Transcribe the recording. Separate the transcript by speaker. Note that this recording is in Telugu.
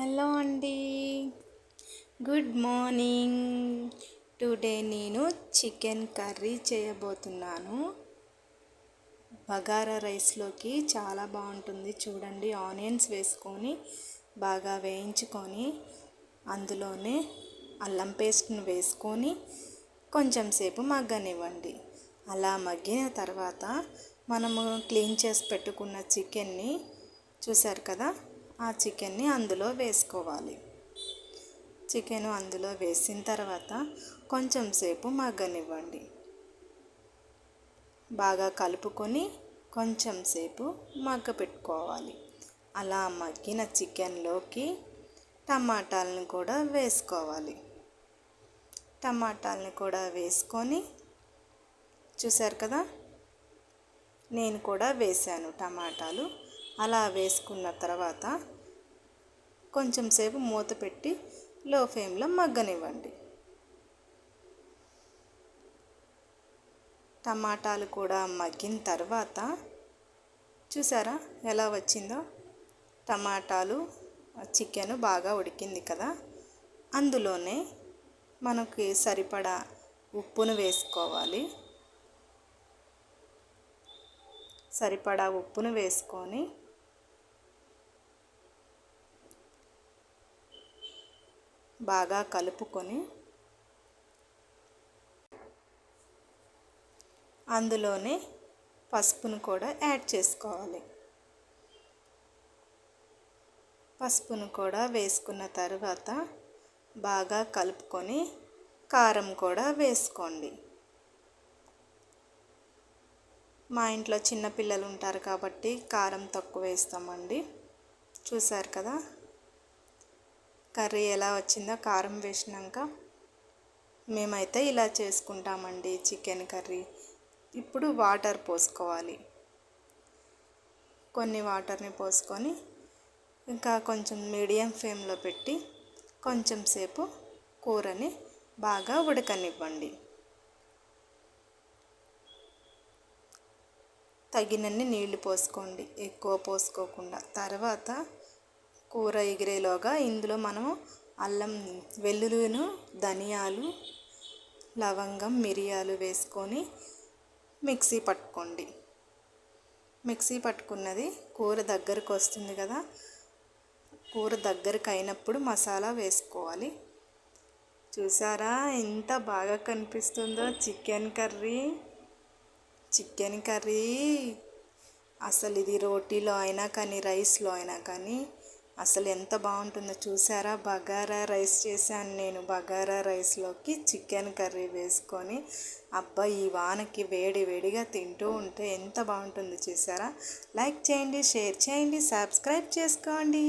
Speaker 1: హలో అండి. Good morning. టుడే నేను చికెన్ కర్రీ చేయబోతున్నాను. బగారా రైస్లోకి చాలా బాగుంటుంది. చూడండి ఆనియన్స్ వేసుకొని బాగా వేయించుకొని అందులోనే అల్లం పేస్ట్ని వేసుకొని కొంచెం సేపు మగ్గనివ్వండి. అలా మగ్గిన తర్వాత మనము క్లీన్ చేసి పెట్టుకున్న చికెన్ని చూసారు కదా ఆ చికెన్ని అందులో వేసుకోవాలి. చికెన్ అందులో వేసిన తర్వాత కొంచెం సేపు మగ్గనివ్వండి. బాగా కలుపుకొని కొంచెం సేపు మగ్గ పెట్టుకోవాలి. అలా మగ్గిన చికెన్లోకి టమాటాలను కూడా వేసుకోవాలి. టమాటాలను కూడా వేసుకొని చూసారు కదా? నేను కూడా వేసాను టమాటాలు. అలా వేసుకున్న తర్వాత కొంచెం సేపు మూత పెట్టి లో ఫ్లేమ్లో మగ్గనివ్వండి. టమాటాలు కూడా మగ్గిన తర్వాత చూసారా ఎలా వచ్చిందో? టమాటాలు చికెన్ బాగా ఉడికింది కదా? అందులోనే మనకి సరిపడా ఉప్పును వేసుకోవాలి. సరిపడా ఉప్పును వేసుకొని బాగా కలుపుకొని అందులోనే పసుపును కూడా యాడ్ చేసుకోవాలి. పసుపును కూడా వేసుకున్న తర్వాత బాగా కలుపుకొని కారం కూడా వేసుకోండి. మా ఇంట్లో చిన్నపిల్లలు ఉంటారు కాబట్టి కారం తక్కువ వేస్తామండి. చూసారు కదా? కర్రీ ఎలా వచ్చిందో కారం వేసినాక మేమైతే ఇలా చేసుకుంటామండి చికెన్ కర్రీ. ఇప్పుడు వాటర్ పోసుకోవాలి. కొన్ని వాటర్ని పోసుకొని ఇంకా కొంచెం మీడియం ఫ్లేమ్లో పెట్టి కొంచెం సేపు కూరని బాగా ఉడకనివ్వండి. తగినన్ని నీళ్ళు పోసుకోండి. ఎక్కువ పోసుకోకుండా. తర్వాత కూర ఎగిరేలోగా ఇందులో మనము అల్లం వెల్లుల్లిను ధనియాలు లవంగం మిరియాలు వేసుకొని మిక్సీ పట్టుకోండి. మిక్సీ పట్టుకున్నది కూర దగ్గరకు వస్తుంది కదా. కూర దగ్గరకు అయినప్పుడు మసాలా వేసుకోవాలి. చూసారా ఎంత బాగా కనిపిస్తుందో చికెన్ కర్రీ. Chicken curry. అసలు ఇది రోటీలో అయినా కానీ రైస్లో అయినా కానీ అసలు ఎంత బాగుంటుందో చూసారా? బగారా రైస్ చేశాను నేను. బగారా రైస్లోకి చికెన్ కర్రీ వేసుకొని అబ్బా ఈ వానకి వేడి వేడిగా తింటూ ఉంటే ఎంత బాగుంటుందో చూసారా? లైక్ చేయండి షేర్ చేయండి సబ్స్క్రైబ్ చేసుకోండి.